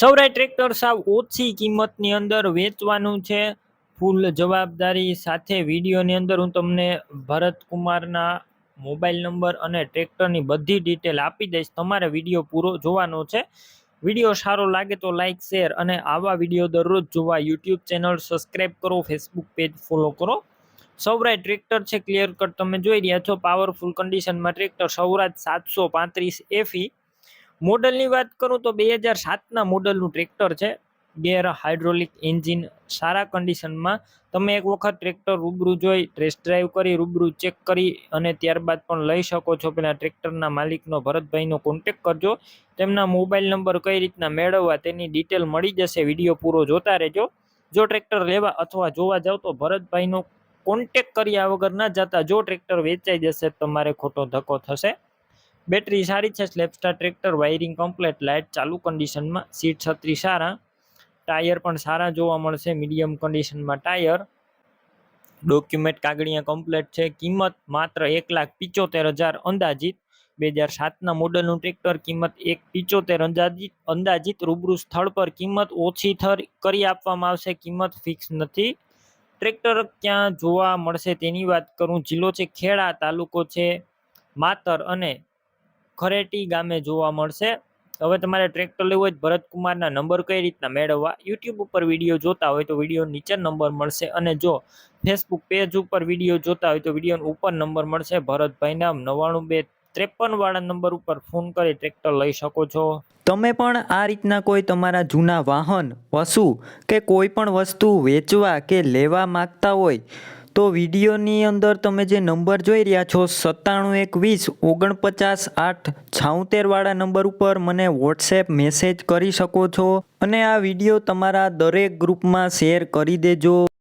સૌરાય tractor સાવ ઓછી કિંમતની અંદર વેચવાનું છે. ફૂલ જવાબદારી સાથે વિડીયોની અંદર હું તમને ભરત કુમારના મોબાઈલ નંબર અને ટ્રેક્ટરની બધી ડિટેલ આપી દઈશ. તમારે વીડિયો પૂરો જોવાનો છે. વીડિયો સારો લાગે તો લાઇક શેર અને આવા વીડિયો દરરોજ જોવા યુટ્યુબ ચેનલ સબસ્ક્રાઈબ કરો, ફેસબુક પેજ ફોલો કરો. સૌરાય ટ્રેક્ટર છે, ક્લિયર કટ તમે જોઈ રહ્યા છો. પાવરફુલ કન્ડિશનમાં ટ્રેક્ટર સૌરાજ સાતસો પાંત્રીસ એફી મોડલની વાત કરું તો બે હજાર સાતના મોડલનું ટ્રેક્ટર છે. ગેર હાઇડ્રોલિક એન્જિન, સારા કન્ડિશનમાં. તમે એક વખત ટ્રેક્ટર રૂબરૂ જોઈ, ટેસ્ટ ડ્રાઈવ કરી, રૂબરૂ ચેક કરી અને ત્યારબાદ પણ લઈ શકો છો. પેલા ટ્રેક્ટરના માલિકનો ભરતભાઈનો કોન્ટેક કરજો. તેમના મોબાઈલ નંબર કઈ રીતના મેળવવા તેની ડિટેલ મળી જશે. વીડિયો પૂરો જોતા રહેજો. જો ટ્રેક્ટર લેવા અથવા જોવા જાવ તો ભરતભાઈનો કોન્ટેક કર્યા વગર ના જતા જો ટ્રેક્ટર વેચાઈ જશે, તમારે ખોટો ધક્કો થશે. બેટરી સારી છે સ્લેપસ્ટાર ટ્રેક્ટર, વાયરિંગ કમ્પ્લેટ લાઇટ ચાલુ કન્ડિશનમાં સીટ છત્રી સારા. ટાયર પણ સારા જોવા મળશે મીડિયમ કન્ડિશનમાં ટાયર. ડોક્યુમેન્ટ કાગળિયા કમ્પ્લેટ છે, કિંમત માત્ર એક લાખ પિચોતેર હજાર અંદાજિત. બે હજાર સાતના મોડલનું ટ્રેક્ટર કિંમત એક પિચોતેર અંદાજિત અંદાજિત રૂબરૂ સ્થળ પર કિંમત ઓછી થર, કરી આપવામાં આવશે, કિંમત ફિક્સ નથી. ટ્રેક્ટર ક્યાં જોવા મળશે તેની વાત કરું, જિલ્લો છે, ખેડા, તાલુકો છે, માતર અને ખરેટી ગામે જોવા મળશે. હવે તમારે ટ્રેક્ટર લેવું હોય ભરતકુમારના નંબર કઈ રીતના મેળવવા? યુટ્યુબ ઉપર વીડિયો જોતા હોય તો વીડિયો નીચે નંબર મળશે અને જો ફેસબુક પેજ ઉપર વીડિયો જોતા હોય તો વીડિયો ઉપર નંબર મળશે. ભરતભાઈના નવ્વાણું બે ત્રેપન વાળા નંબર ઉપર ફોન કરી ટ્રેક્ટર લઈ શકો છો. તમે પણ આ રીતના કોઈ તમારા જૂના વાહન, પશુ કે કોઈ પણ વસ્તુ વેચવા કે લેવા માગતા હોય તો વિડીયોની અંદર તમે જે નંબર જોઈ રહ્યા છો, સત્તાણું એક વીસ, ઓગણપચાસ આઠ છાઉતેરવાળા નંબર ઉપર મને વોટ્સએપ મેસેજ કરી શકો છો. અને આ વીડિયો તમારા દરેક ગ્રુપમાં શેર કરી દેજો.